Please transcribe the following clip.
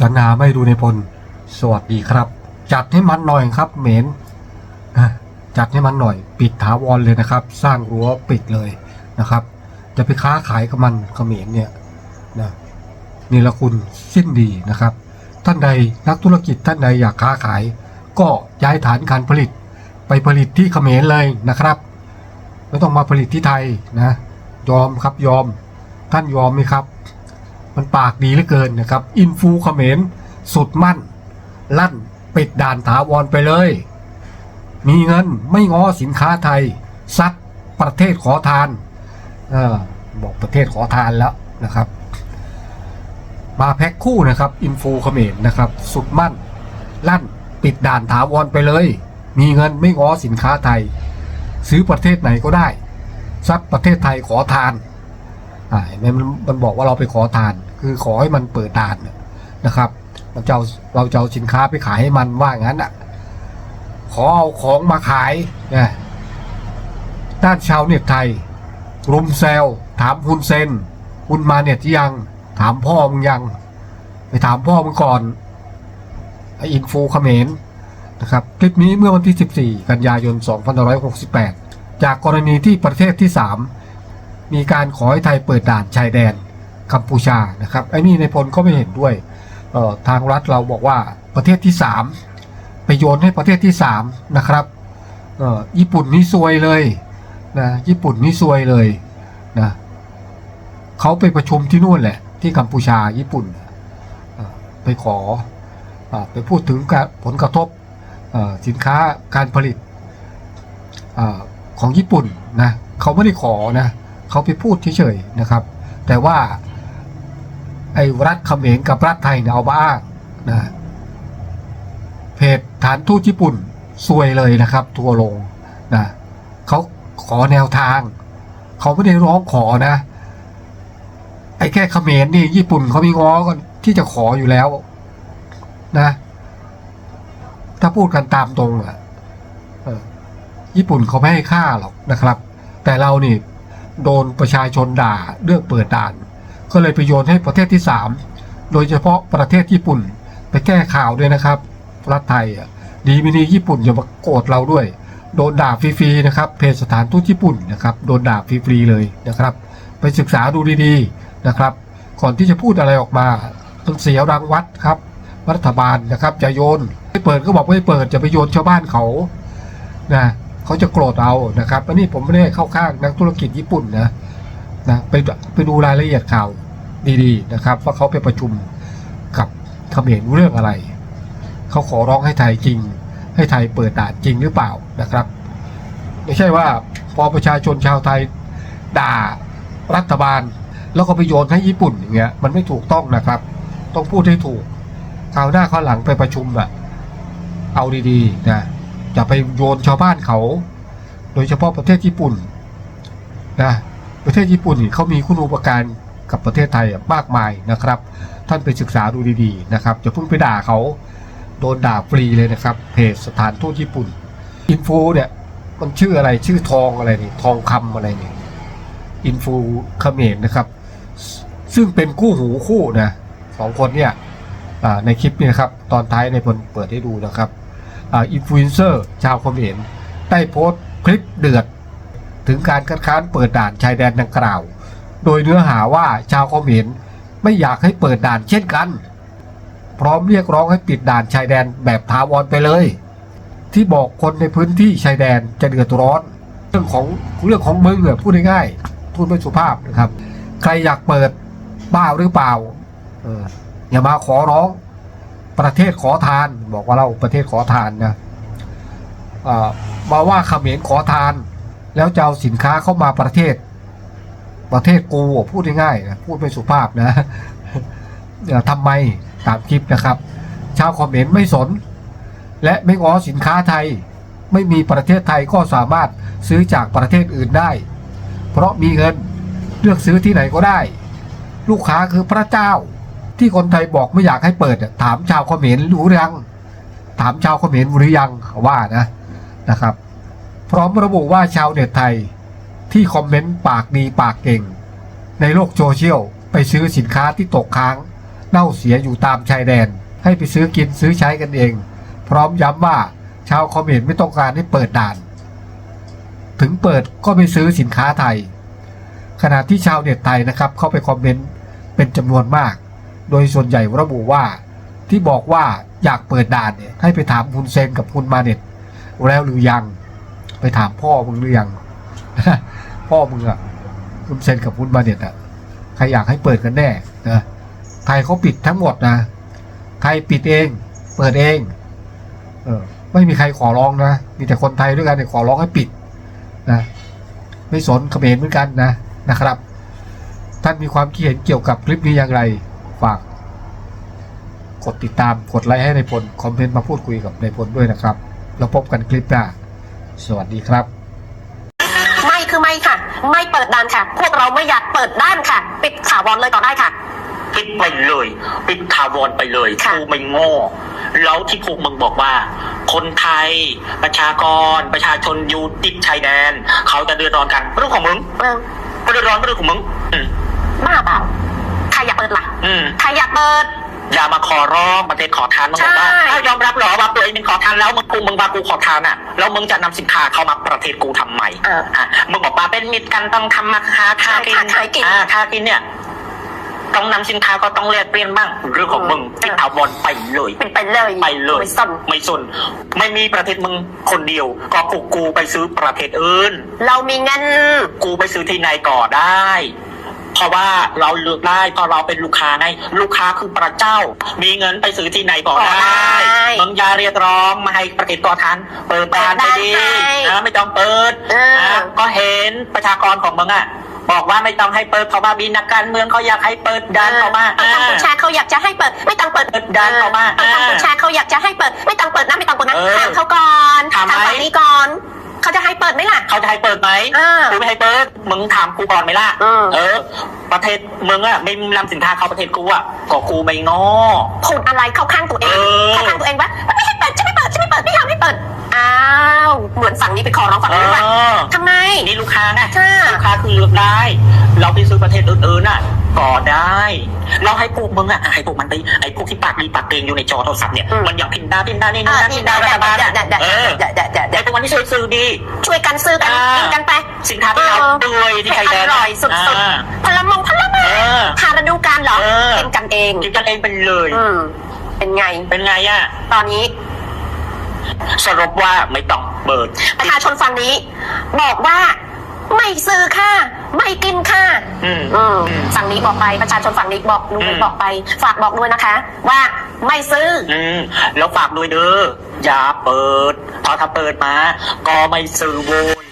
สนาไม่ดูในพล สวัสดีครับ จัดให้มันหน่อยครับเหม็นจัดให้มันหน่อย ปิดถาวรเลยนะครับ สร้างรั้วปิดเลยนะครับ จะไปค้าขายกับมันเขมรเนี่ยนะนี่ละคุณสิ้นดีนะครับ ท่านใดนักธุรกิจท่านใดอยากค้าขาย ก็ย้ายฐานการผลิต ไปผลิตที่เขมรเลยนะครับไม่ต้องมาผลิตที่ไทยนะ ยอมครับยอม ท่านยอมไหมครับ มันปากดีเหลือเกินนะครับ อินฟูเขมรสุดมั่น ลั่นปิดด่านถาวรไปเลย มีเงินไม่ง้อสินค้าไทย ซัดประเทศขอทานอบอกประเทศขอทานแล้วนะครับ มาแพ็คคู่นะครับ อินฟูเขมรนะครับ สุดมั่น ลั่นปิดด่านถาวรไปเลย มีเงินไม่ง้อสินค้าไทย ซื้อประเทศไหนก็ได้ซัดประเทศไทยขอทานอ่าเนไหมมันมันบอกว่าเราไปขอทาน คือขอให้มันเปิดด่านนะครับ เราจะเาเราจะเอาสินค้าไปขายให้มันว่างั้นอะ ขอเอาของมาขายนะด้านชาวเน็ตไทย รุมแซวถามคุณเซนคุณมาเน็ตยัง ถามพ่อมึงยัง ไปถามพ่อมึงก่อนไออินฟูเขมรนะครับ คลิปนี้เมื่อวันที่ 14 กันยายน 2568 จากกรณีที่ประเทศที่ 3 มีการขอให้ไทยเปิดด่านชายแดน กัมพูชานะครับไอ้นี่ในพลก็ไม่เห็นด้วยทางรัฐเราบอกว่าประเทศที่ 3 ไปโยนให้ประเทศที่ 3 นะครับญี่ปุ่นนี่ซวยเลยนะญี่ปุ่นนี่ซวยเลยนะเขาไปประชุมที่นู่นแหละ ที่กัมพูชาญี่ปุ่นไปขออไปพูดถึงผลกระทบสินค้าการผลิตอของญี่ปุ่นนะเขาไม่ได้ขอนะเขาไปพูดเฉยๆนะครับ แต่ว่า ไอ้รัฐเขมรกับรัฐไทยเนี่ยเอามาอ้างนะเพจฐานทูตญี่ปุ่นซวยเลยนะครับ ทัวร์ลงนะเขาขอแนวทาง เขาไม่ได้ร้องขอนะ ไอ้แค่เขมรนี่ญี่ปุ่นเขามีง้อกันที่จะขออยู่แล้ว นะ ถ้าพูดกันตามตรงอะญี่ปุ่นเขาไม่ให้ค่าหรอกนะครับ แต่เรานี่ โดนประชาชนด่าเรื่องเปิดด่าน ก็เลยไปโยนให้ประเทศที่ 3 โดยเฉพาะประเทศญี่ปุ่น ไปแก้ข่าวด้วยนะครับ รัฐไทยดีไม่ดีญี่ปุ่นอย่ามาโกรธเราด้วย โดนด่าฟรีๆนะครับเพจสถานทูตญี่ปุ่นนะครับโดนด่าฟรีๆเลยนะครับ ไปศึกษาดูดีๆนะครับ ก่อนที่จะพูดอะไรออกมาต้องเสียรังวัดครับรัฐบาลนะครับจะโยนไม่เปิดก็บอกไม่เปิดจะไปโยนชาวบ้านเขานะเขาจะโกรธเอานะครับอันนี้ผมไม่ได้เข้าข้างนักธุรกิจญี่ปุ่นนะ นะไปไปดูรายละเอียดข่าวดีๆนะครับ ว่าเขาไปประชุมกับเขมรเรื่องอะไร เขาขอร้องให้ไทยจริง ให้ไทยเปิดด่านจริงหรือเปล่านะครับ ไม่ใช่ว่าพอประชาชนชาวไทยด่ารัฐบาล แล้วก็ไปโยนให้ญี่ปุ่นอย่างเงี้ยมันไม่ถูกต้องนะครับ ต้องพูดให้ถูกคราวหน้าคราวหลังไปประชุมอะเอาดีๆนะอย่าไปโยนชาวบ้านเขา โดยเฉพาะประเทศญี่ปุ่นนะ ประเทศญี่ปุ่นเขามีคุณูปการกับประเทศไทยมากมายนะครับ ท่านไปศึกษาดูดีๆนะครับจะเพิ่งไปด่าเขาโดนด่าฟรีเลยนะครับเพจสถานทูตญี่ปุ่นอินฟูเนี่ยมันชื่ออะไรชื่อทองอะไรนี่ทองคำอะไรนี่อินฟูเขมรนะครับ ซึ่งเป็นคู่หูคู่นะสองคนเนี่ยในคลิปนี้นะครับตอนท้ายในพลเปิดให้ดูนะครับอินฟลูเอนเซอร์ชาวเขมรได้โพสต์คลิปเดือด ถึงการคัดค้านเปิดด่านชายแดนดังกล่าว โดยเนื้อหาว่าชาวเขมรไม่อยากให้เปิดด่านเช่นกัน พร้อมเรียกร้องให้ปิดด่านชายแดนแบบถาวรไปเลย ที่บอกคนในพื้นที่ชายแดนจะเดือดร้อน เรื่องของเรื่องของมึงอะพูดง่ายๆพูดไม่สุภาพนะครับ ใครอยากเปิดบ้าหรือเปล่าอย่ามาขอร้องประเทศขอทาน บอกว่าเราประเทศขอทานนะมาว่าเขมรขอทาน แล้วจะเอาสินค้าเข้ามาประเทศ ประเทศกูพูดง่ายๆนะพูดไม่สุภาพนะทำไมตามคลิปนะครับ ชาวคอมเขมรไม่สน และไม่ง้อสินค้าไทย ไม่มีประเทศไทยก็สามารถซื้อจากประเทศอื่นได้ เพราะมีเงินเลือกซื้อที่ไหนก็ได้ ลูกค้าคือพระเจ้า ที่คนไทยบอกไม่อยากให้เปิด ถามชาวเขมรรู้หรือยัง ถามชาวคอมเขมรหรือยังว่านะนะครับ พร้อมระบุว่าชาวเน็ตไทย ที่คอมเมนต์ปากดีปากเก่ง ในโลกโซเชียลไปซื้อสินค้าที่ตกค้าง เน่าเสียอยู่ตามชายแดน ให้ไปซื้อกินซื้อใช้กันเอง พร้อมย้ำว่าชาวคอมเขมรไม่ต้องการให้เปิดด่าน ถึงเปิดก็ไม่ซื้อสินค้าไทย ขณะที่ชาวเน็ตไทยนะครับเข้าไปคอมเมนต์เป็นจำนวนมาก โดยส่วนใหญ่ระบุว่าที่บอกว่าอยากเปิดด่านเนี่ยให้ไปถามคุณเซนกับคุณมาเน็ตแล้วหรือยัง ไปถามพ่อมึงหรือยัง พ่อมึงอะคุณเซนกับคุณมาเน็ตอะใครอยากให้เปิดกันแน่นะไทยเขาปิดทั้งหมดนะไทยปิดเอง เปิดเอง เออ ไม่มีใครขอร้องนะมีแต่คนไทยด้วยกันเนี่ยขอร้องให้ปิดนะไม่สนเขมรเหมือนกันนะนะครับ ท่านมีความคิดเห็นเกี่ยวกับคลิปนี้อย่างไรฝากกดติดตามกดไลค์ให้ในพลคอมเมนต์มาพูดคุยกับในพลด้วยนะครับ แล้วพบกันคลิปหน้า สวัสดีครับ ไม่คือไม่ค่ะ ไม่เปิดด่านค่ะ พวกเราไม่อยากเปิดด้านค่ะ ปิดถาวรเลยต่อได้ค่ะ ปิดไปเลย ปิดถาวรไปเลยค่ะ กูไม่โง่แล้วที่พวกมึงบอกว่า คนไทย ประชากร ประชาชนอยู่ติดชายแดน เขาจะเดือดร้อนกันเรื่องของมึงเออเดือดร้อนเรื่องของมึงอืมบ้าเปล่าใครอยากเปิดล่ะ อืมใครอยากเปิด อย่ามาขอร้องประเทศขอทานมึงบอกว่าใช่ ถ้ายอมรับเหรอว่าตัวเองเป็นขอทานแล้วมึงกูมึงว่ากูขอทานอะแล้วมึงจะนำสินค้าเข้ามาประเทศกูทำไมเออ อะมึงบอกว่าเป็นมิตรกันต้องทำมาค้าค้ากินขายกิน อ่าค้ากินเนี่ยต้องนำสินค้าก็ต้องแลกเปลี่ยนบ้างเรื่องของมึงปิดถาวรไปเลย เป็นไปเลยไปเลย ไม่สนไม่สนไม่มีประเทศมึงคนเดียว ก็กูกูไปซื้อประเทศอื่น เรามีเงิน กูไปซื้อที่ไหนก่อได้ เพราะว่าเราเลือกได้เพราะเราเป็นลูกค้าไงลูกค้าคือพระเจ้า มีเงินไปซื้อที่ไหนก่อก่อได้ได้มึงอย่าเรียกร้องมาให้ประเทศก่อทันเปิดบ้านไปดีเปิดได้นะไม่ต้องเปิดเออ นะก็เห็นประชากรของมึงอะบอกว่าไม่ต้องให้เปิดเพราะว่ามีนักการเมืองเขาอยากให้เปิดดันเข้ามาทางกัมพูชาเขาอยากจะให้เปิด ไม่ต้องเปิดเปิดดันเข้ามาทางกัมพูชาเขาอยากจะให้เปิด ไม่ต้องเปิดนะไม่ต้องเปิดนะเออถามเขาก่อนถามไหม ฝั่งนี้ก่อน เขาจะให้เปิดไหมล่ะ เขาจะให้เปิดไหมเออ กูไม่ให้เปิด มึงถามกูก่อนไหมล่ะอืมเออ ประเทศมึงอะไม่นำสินค้าเข้าประเทศกูอะก็กูไม่งอ พูดอะไรเข้าข้างตัวเองเออ เข้าข้างตัวเองว่าไม่ให้เปิดจะไม่เปิดจะไม่เปิดไม่ยอมให้เปิดอ้าวเหมือนฝั่งนี้ไปขอร้องฝั่งเอนู้นว่าอทำไม นี่ลูกค้าไงค่ะลูกค้าคือเลือกได้ เราไปซื้อประเทศอื่นๆน่ะ ก็ได้เราให้พวกมึงอะให้พวกมันไปไอ้พวกที่ปากดีปากเกรงอยู่ในจอโทรศัพท์เนี่ยอืมมันอยากพินดาพินดานี่เอนี่อนะพินี่นดาได้รัฐบาลได้อะได้ได้เออได้ได้ได้ไอ้พวกมันที่ซื้อซื้อดี ช่วยกันซื้อกันอ่ากินกันไป สินค้าที่เราด้วยที่ให้ไทยแดนอร่อยสุดอ่าๆพลมงพลไม้เออทานฤดูกาลเหรอเออกินกันเองกินกันเองไปเลยอืมเป็นไงเป็นไงอะตอนนี้สรุปว่าไม่ต้องเปิดประชาชนฝั่งนี้ บอกว่า ไม่ซื้อค่ะ ไม่กินค่ะ อืม อืมอืมฝั่งนี้บอกไปประชาชนฝั่งนี้บอกด้วยอืม บอกไป ฝากบอกด้วยนะคะ ว่าไม่ซื้อออืม แล้วฝากด้วยเด้ออย่าเปิดเพราะถ้าเปิดมา ก็ไม่ซื้อโวย